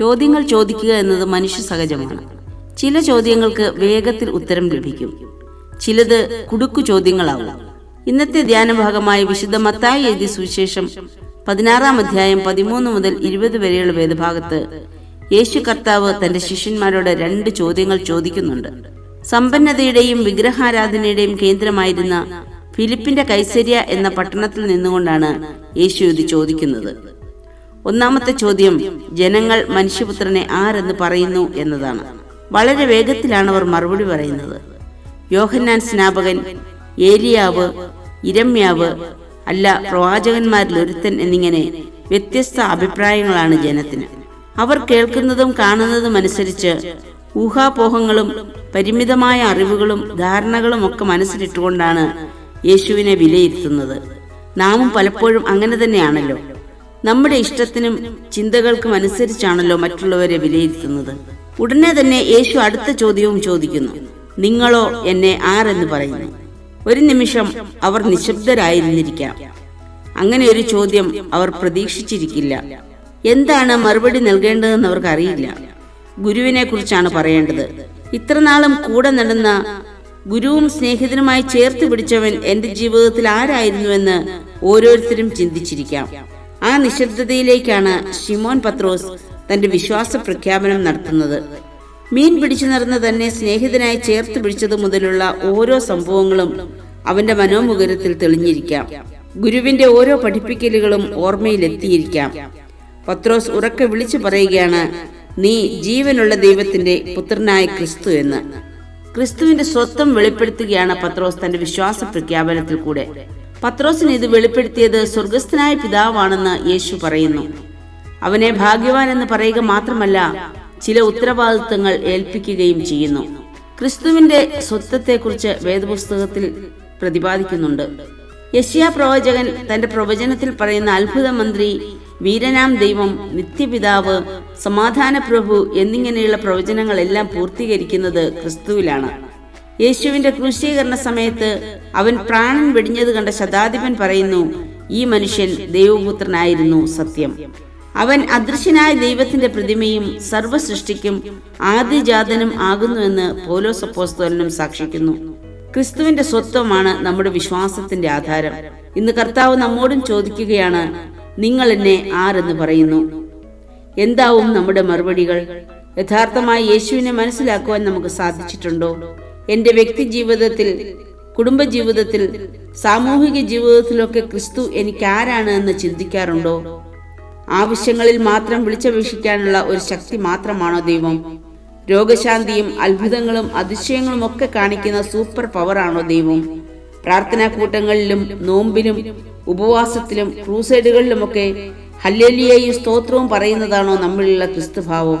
ചോദ്യങ്ങൾ ചോദിക്കുക എന്നത് മനുഷ്യ സഹജമാണ്. ചില ചോദ്യങ്ങൾക്ക് വേഗത്തിൽ ഉത്തരം ലഭിക്കും. ചിലത് കുടുക്കു ചോദ്യങ്ങളാവും. ഇന്നത്തെ ധ്യാന ഭാഗമായ വിശുദ്ധ മത്തായി എഴുതിയ സുവിശേഷം പതിനാറാം അധ്യായം പതിമൂന്ന് മുതൽ ഇരുപത് വരെയുള്ള വേദഭാഗത്ത് യേശു കർത്താവ് തന്റെ ശിഷ്യന്മാരോട് രണ്ട് ചോദ്യങ്ങൾ ചോദിക്കുന്നുണ്ട്. സമ്പന്നതയുടെയും വിഗ്രഹാരാധനയുടെയും കേന്ദ്രമായിരുന്ന ഫിലിപ്പിന്റെ കൈസരിയ എന്ന പട്ടണത്തിൽ നിന്നുകൊണ്ടാണ് യേശു ഇത് ചോദിക്കുന്നത്. ഒന്നാമത്തെ ചോദ്യം ജനങ്ങൾ മനുഷ്യപുത്രനെ ആരെന്ന് പറയുന്നു എന്നതാണ്. വളരെ വേഗത്തിലാണ് അവർ മറുപടി പറയുന്നത്. യോഹന്നാൻ സ്നാപകൻ ഏലിയാവ് ഇരമ്യാവ് അല്ല പ്രവാചകന്മാരിൽ ഒരുത്തൻ എന്നിങ്ങനെ വ്യത്യസ്ത അഭിപ്രായങ്ങളാണ് ജനത്തിന്. അവർ കേൾക്കുന്നതും കാണുന്നതും അനുസരിച്ച് ഊഹാപോഹങ്ങളും പരിമിതമായ അറിവുകളും ധാരണകളും ഒക്കെ മനസ്സിലിട്ടുകൊണ്ടാണ് യേശുവിനെ വിലയിരുത്തുന്നത്. നാമും പലപ്പോഴും അങ്ങനെ തന്നെയാണല്ലോ. നമ്മുടെ ഇഷ്ടത്തിനും ചിന്തകൾക്കും അനുസരിച്ചാണല്ലോ മറ്റുള്ളവരെ വിലയിരുത്തുന്നത്. ഉടനെ തന്നെ യേശു അടുത്ത ചോദ്യവും ചോദിക്കുന്നു. നിങ്ങളോ എന്നെ ആരെന്ന് പറയുന്നു? ഒരു നിമിഷം അവർ നിശബ്ദരായിരുന്നിരിക്കാം. അങ്ങനെ ഒരു ചോദ്യം അവർ പ്രതീക്ഷിച്ചിരിക്കില്ല. എന്താണ് മറുപടി നൽകേണ്ടതെന്ന് അവർക്ക് അറിയില്ല ഗുരുവിനെ കുറിച്ചാണ് പറയേണ്ടത്. ഇത്രനാളും കൂടെ നടന്ന ഗുരുവും സ്നേഹിതനുമായി ചേർത്ത് പിടിച്ചവൻ എന്റെ ജീവിതത്തിൽ ആരായിരുന്നുവെന്ന് ഓരോരുത്തരും ചിന്തിച്ചിരിക്കാം. ആ നിശബ്ദതയിലേക്കാണ് ഷിമോൻ പത്രോസ് തന്റെ വിശ്വാസ പ്രഖ്യാപനം നടത്തുന്നത്. മീൻ പിടിച്ചു നടന്ന തന്നെ സ്നേഹിതനായി ചേർത്ത് പിടിച്ചത് മുതലുള്ള ഓരോ സംഭവങ്ങളും അവന്റെ മനോമുഖരത്തിൽ തെളിഞ്ഞിരിക്കാം. ഗുരുവിന്റെ ഓരോ പഠിപ്പിക്കലുകളും ഓർമ്മയിലെത്തിയിരിക്കാം. പത്രോസ് ഉറക്കെ വിളിച്ചു പറയുകയാണ് നീ ജീവനുള്ള ദൈവത്തിന്റെ പുത്രനായ ക്രിസ്തു എന്ന്. ക്രിസ്തുവിന്റെ സ്വത്വം വെളിപ്പെടുത്തുകയാണ് പത്രോസ് തന്റെ വിശ്വാസ പ്രഖ്യാപനത്തിൽ കൂടെ. പത്രോസിന് ഇത് വെളിപ്പെടുത്തിയത് സ്വർഗസ്ഥനായ പിതാവാണെന്ന് യേശു പറയുന്നു. അവനെ ഭാഗ്യവാൻ എന്ന് പറയുക മാത്രമല്ല ചില ഉത്തരവാദിത്വങ്ങൾ ഏൽപ്പിക്കുകയും ചെയ്യുന്നു. ക്രിസ്തുവിന്റെ സ്വത്വത്തെക്കുറിച്ച് വേദപുസ്തകത്തിൽ പ്രതിപാദിക്കുന്നുണ്ട്. യശിയ പ്രവചകൻ തന്റെ പ്രവചനത്തിൽ പറയുന്ന അത്ഭുത മന്ത്രി വീരനാം ദൈവം നിത്യപിതാവ് സമാധാന പ്രഭു എന്നിങ്ങനെയുള്ള പ്രവചനങ്ങളെല്ലാം പൂർത്തീകരിക്കുന്നത് ക്രിസ്തുവിലാണ്. യേശുവിന്റെ ക്രൂശീകരണ സമയത്ത് അവൻ പ്രാണൻ വെടിഞ്ഞത് കണ്ട ശതാധിപൻ പറയുന്നു ഈ മനുഷ്യൻ ദൈവപുത്രനായിരുന്നു സത്യം. അവൻ അദൃശ്യനായ ദൈവത്തിന്റെ പ്രതിമയും സർവ സൃഷ്ടിക്കും ആദ്യജാതനും ആകുന്നുവെന്ന് പോലോസപ്പോസ്തോലനും സാക്ഷിക്കുന്നു. ക്രിസ്തുവിന്റെ സ്വത്വമാണ് നമ്മുടെ വിശ്വാസത്തിന്റെ ആധാരം. ഇന്ന് കർത്താവ് നമ്മോടും ചോദിക്കുകയാണ് നിങ്ങൾ എന്നെ ആരെന്ന് പറയുന്നു? എന്താവും നമ്മുടെ മറുപടികൾ? യഥാർത്ഥമായി യേശുവിനെ മനസ്സിലാക്കുവാൻ നമുക്ക് സാധിച്ചിട്ടുണ്ടോ? എന്റെ വ്യക്തി ജീവിതത്തിൽ കുടുംബജീവിതത്തിൽ സാമൂഹിക ജീവിതത്തിലൊക്കെ ക്രിസ്തു എനിക്ക് ആരാണ് എന്ന് ചിന്തിക്കാറുണ്ടോ? ആവശ്യങ്ങളിൽ മാത്രം വിളിച്ചപേക്ഷിക്കാനുള്ള ഒരു ശക്തി മാത്രമാണോ ദൈവം? രോഗശാന്തിയും അത്ഭുതങ്ങളും അതിശയങ്ങളും ഒക്കെ കാണിക്കുന്ന സൂപ്പർ പവറാണോ ദൈവം? പ്രാർത്ഥനാ കൂട്ടങ്ങളിലും നോമ്പിലും ഉപവാസത്തിലും ക്രൂസൈഡുകളിലുമൊക്കെ ഹല്ലേലിയയും സ്തോത്രവും പറയുന്നതാണോ നമ്മളിലുള്ള ക്രിസ്തുഭാവം?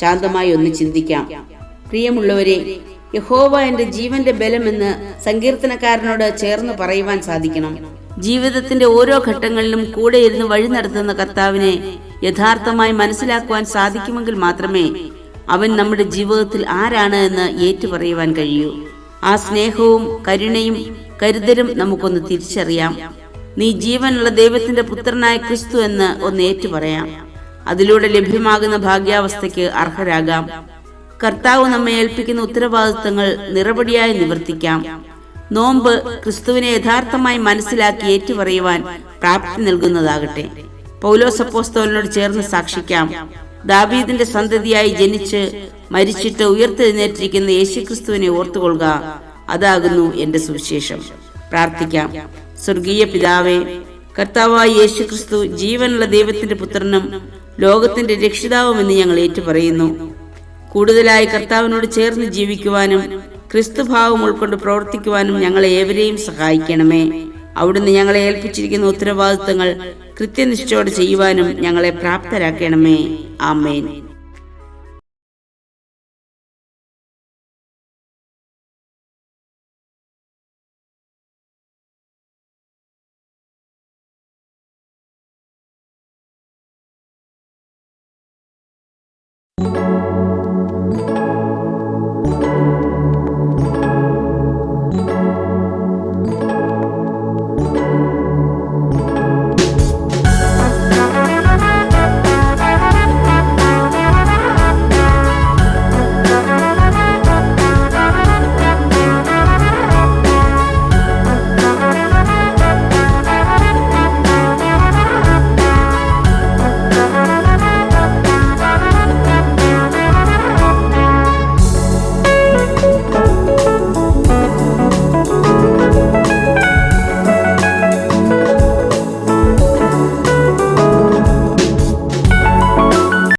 ശാന്തമായി ഒന്ന് ചിന്തിക്കാം. പ്രിയമുള്ളവരെ യഹോവ എന്റെ ജീവന്റെ ബലമെന്ന് സങ്കീർത്തനക്കാരനോട് ചേർന്ന് പറയുവാൻ സാധിക്കണം. ജീവിതത്തിന്റെ ഓരോ ഘട്ടങ്ങളിലും കൂടെ ഇരുന്ന് വഴി നടത്തുന്ന കർത്താവിനെ യഥാർത്ഥമായി മനസ്സിലാക്കുവാൻ സാധിക്കുമെങ്കിൽ മാത്രമേ അവൻ നമ്മുടെ ജീവിതത്തിൽ ആരാണ് എന്ന് ഏറ്റുപറയുവാൻ കഴിയൂ. ആ സ്നേഹവും കരുണയും കരുതലും നമുക്കൊന്ന് തിരിച്ചറിയാം. നീ ജീവനുള്ള ദൈവത്തിന്റെ പുത്രനായ ക്രിസ്തു എന്ന് ഒന്ന് ഏറ്റുപറയാം. അതിലൂടെ ലഭ്യമാകുന്ന ഭാഗ്യാവസ്ഥയ്ക്ക് അർഹരാകാം. കർത്താവ് നമ്മെ ഏൽപ്പിക്കുന്ന ഉത്തരവാദിത്തങ്ങൾ നിറപടിയായി നിവർത്തിക്കാം. നോമ്പ് ക്രിസ്തുവിനെ യഥാർത്ഥമായി മനസ്സിലാക്കി ഏറ്റുപറയുവാൻ പ്രാപ്തി നൽകുന്നതാകട്ടെ. പൗലോസ് അപ്പോസ്തോലിനോട് ചേർന്ന് സാക്ഷിക്കാം. ദാവീദിന്റെ സന്തതിയായി ജനിച്ച് മരിച്ചിട്ട് ഉയർത്തെഴുന്നേറ്റിരിക്കുന്ന യേശുക്രിസ്തുവിനെ ഓർത്തുകൊള്ളുക. അതാകുന്നു എന്റെ സുവിശേഷം. പ്രാർത്ഥിക്കാം. സ്വർഗീയ പിതാവേ കർത്താവായ യേശുക്രിസ്തു ജീവനുള്ള ദൈവത്തിന്റെ പുത്രനും ലോകത്തിന്റെ രക്ഷിതാവുമെന്ന് ഞങ്ങൾ ഏറ്റുപറയുന്നു. കൂടുതലായി കർത്താവിനോട് ചേർന്ന് ജീവിക്കുവാനും ക്രിസ്തുഭാവം ഉൾക്കൊണ്ട് പ്രവർത്തിക്കുവാനും ഞങ്ങളെ ഏവരെയും സഹായിക്കണമേ. അവിടുന്ന് ഞങ്ങളെ ഏൽപ്പിച്ചിരിക്കുന്ന ഉത്തരവാദിത്തങ്ങൾ കൃത്യനിഷ്ഠയോടെ ചെയ്യുവാനും ഞങ്ങളെ പ്രാപ്തരാക്കണമേ. ആമേൻ.